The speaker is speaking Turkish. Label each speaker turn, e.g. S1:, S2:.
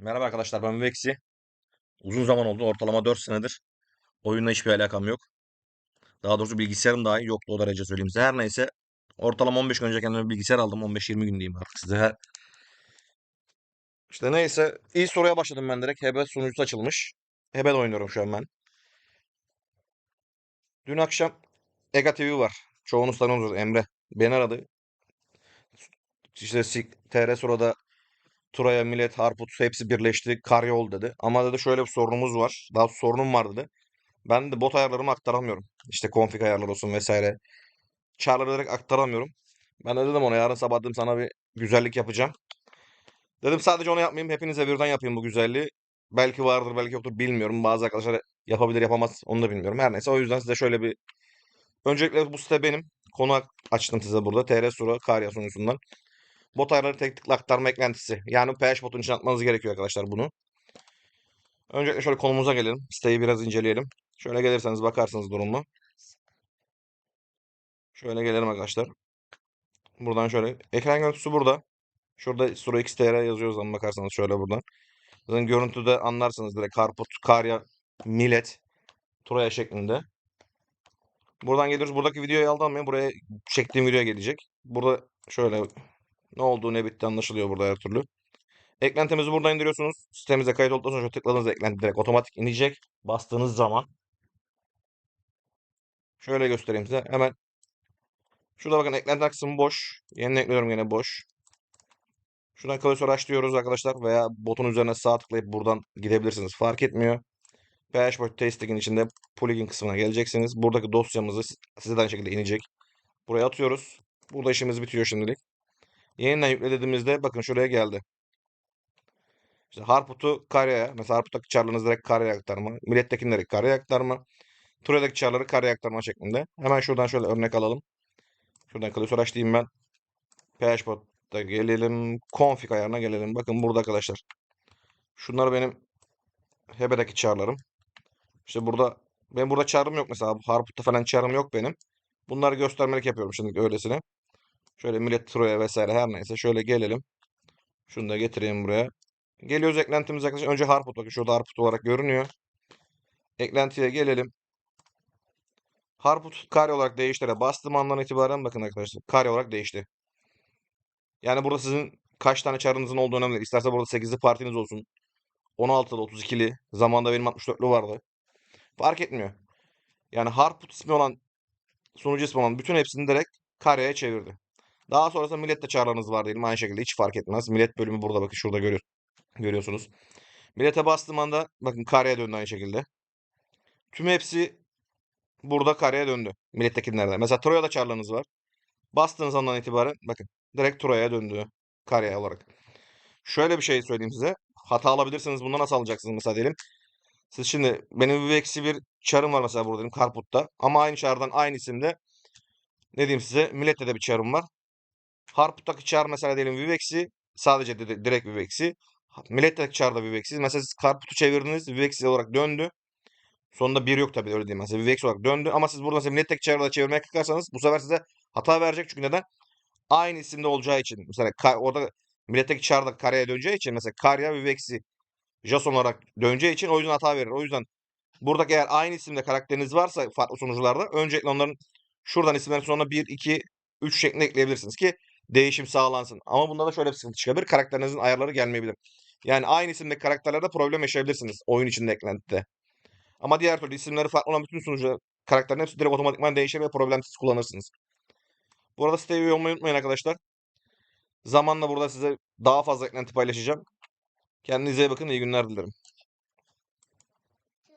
S1: Merhaba arkadaşlar ben Vexi. Uzun zaman oldu ortalama 4 senedir. Oyunla hiçbir alakam yok. Daha doğrusu bilgisayarım dahi yoktu o derece söyleyeyim size. Her neyse ortalama 15 gün önce kendime bilgisayar aldım. 15-20 gün diyeyim artık size. İşte neyse iyi soruya başladım ben direkt. HB sunucusu açılmış. HB'de oynuyorum şu an ben. Dün akşam Ega TV var. Çoğunuz tanıyorsunuz Emre. Beni aradı. İşte TR Sura'da Turaya, Millet, Harput hepsi birleşti. Karyol dedi. Ama dedi şöyle bir sorunumuz var. Daha sorunum var dedi. Ben de bot ayarlarımı aktaramıyorum. İşte config ayarları olsun vesaire. Çarları direkt aktaramıyorum. Ben de dedim ona yarın sabah dedim sana bir güzellik yapacağım. Dedim sadece onu yapmayayım. Hepinize birden yapayım bu güzelliği. Belki vardır belki yoktur bilmiyorum. Bazı arkadaşlar yapabilir yapamaz onu da bilmiyorum. Her neyse o yüzden size şöyle bir... Öncelikle bu site benim. Konu açtım size burada. TR Sura Karya sunucusundan. Bot ayarları tek tıkla aktarma eklentisi. Yani PH botun için atmanız gerekiyor arkadaşlar bunu. Öncelikle şöyle konumuza gelelim. Siteyi biraz inceleyelim. Şöyle gelirseniz bakarsınız durumlu. Şöyle gelelim arkadaşlar. Buradan şöyle. Ekran görüntüsü burada. Şurada Sura XTR yazıyor zaman bakarsanız şöyle buradan. Zaten görüntüde anlarsınız direkt Karput, Karya, Millet, Turaya şeklinde. Buradan geliyoruz. Buradaki videoyu aldanmayın. Buraya çektiğim videoya gelecek. Burada şöyle ne olduğu ne bitti anlaşılıyor burada her türlü. Eklentimizi burada indiriyorsunuz. Sitemize kayıt olduktan sonra tıkladığınız eklenti direkt otomatik inecek. Bastığınız zaman. Şöyle göstereyim size. Hemen Şurada bakın eklenti kısmı boş. Yeni ekliyorum yine boş. Şuradan klasör aç diyoruz arkadaşlar veya botun üzerine sağ tıklayıp buradan gidebilirsiniz. Fark etmiyor. PHP Testing'in içinde plugin kısmına geleceksiniz. Buradaki dosyamızı size de aynı şekilde inecek. Buraya atıyoruz. Burada işimiz bitiyor şimdilik. Yeniden yükle dediğimizde bakın şuraya geldi. İşte Harput'u karyaya, mesela Harput'taki çarlarınızı direkt karyaya aktarma. Millettekileri karyaya aktarma. Tura'daki çarları karyaya aktarma şeklinde. Hemen şuradan şöyle örnek alalım. Şuradan klasör aç diyeyim ben. PHP'da gelelim. Config ayarına gelelim. Bakın burada arkadaşlar. Şunlar benim Hebe'deki çarlarım. İşte burada benim burada çarım yok mesela. Harput'ta falan çarım yok benim. Bunları göstermelik yapıyorum şimdi öylesine. Şöyle millet Troya vesaire her neyse. Şöyle gelelim. Şunu da getireyim buraya. Geliyoruz eklentimiz arkadaşlar. Önce Harput bakın şurada Harput olarak görünüyor. Eklentiye gelelim. Harput kare olarak değiştere bastığım andan itibaren bakın arkadaşlar kare olarak değişti. Yani burada sizin kaç tane çarınızın olduğu önemli değil. İsterse burada 8'li partiniz olsun. 16'lı 32'li. Zamanında benim 64'lü vardı. Fark etmiyor. Yani Harput ismi olan sunucu ismi olan bütün hepsini direkt kareye çevirdi. Daha sonrasında millette çağrılarınız var diyelim. Aynı şekilde hiç fark etmez. Millet bölümü burada bakın şurada görüyor, görüyorsunuz. Millete bastığım anda bakın kareye döndü aynı şekilde. Tüm hepsi burada kareye döndü. Millettekilerden. Mesela Troya'da çağrılarınız var. Bastığınız andan itibaren bakın direkt Troya'ya döndü. Kareye olarak. Şöyle bir şey söyleyeyim size. Hata alabilirsiniz. Bundan nasıl alacaksınız mesela diyelim. Siz şimdi benim bir eksi bir çarım var mesela burada diyelim Karput'ta. Ama aynı çardan aynı isimde ne diyeyim size Millet'te de bir çarım var. Harput'taki çar mesela diyelim Vivex'i sadece de, direkt Vivex'i. Millet'teki çar da Vivex'i. Mesela siz Karput'u çevirdiniz Vivex'i olarak döndü. Sonunda bir yok tabii öyle diyeyim. Mesela Vivex olarak döndü ama siz buradan Millet'teki çarı da çevirmeye kalkarsanız bu sefer size hata verecek. Çünkü neden? Aynı isimde olacağı için. Mesela ka- orada Millet'teki çar da kareye döneceği için mesela Karya Vivex'i Jason olarak döneceği için o yüzden hata verir. O yüzden buradaki eğer aynı isimde karakteriniz varsa farklı sunucularda öncelikle onların şuradan isimlerin sonuna 1, 2, 3 şeklinde ekleyebilirsiniz ki değişim sağlansın. Ama bunda da şöyle bir sıkıntı çıkabilir. Karakterinizin ayarları gelmeyebilir. Yani aynı isimdeki karakterlerde problem yaşayabilirsiniz oyun içinde eklentide. Ama diğer türlü isimleri farklı olan bütün sunucu karakterlerin hepsi direkt otomatikman değişir ve problemsiz kullanırsınız. Bu arada siteye üye olmayı unutmayın arkadaşlar. Zamanla burada size daha fazla eklenti paylaşacağım. Kendinize iyi bakın. iyi günler dilerim.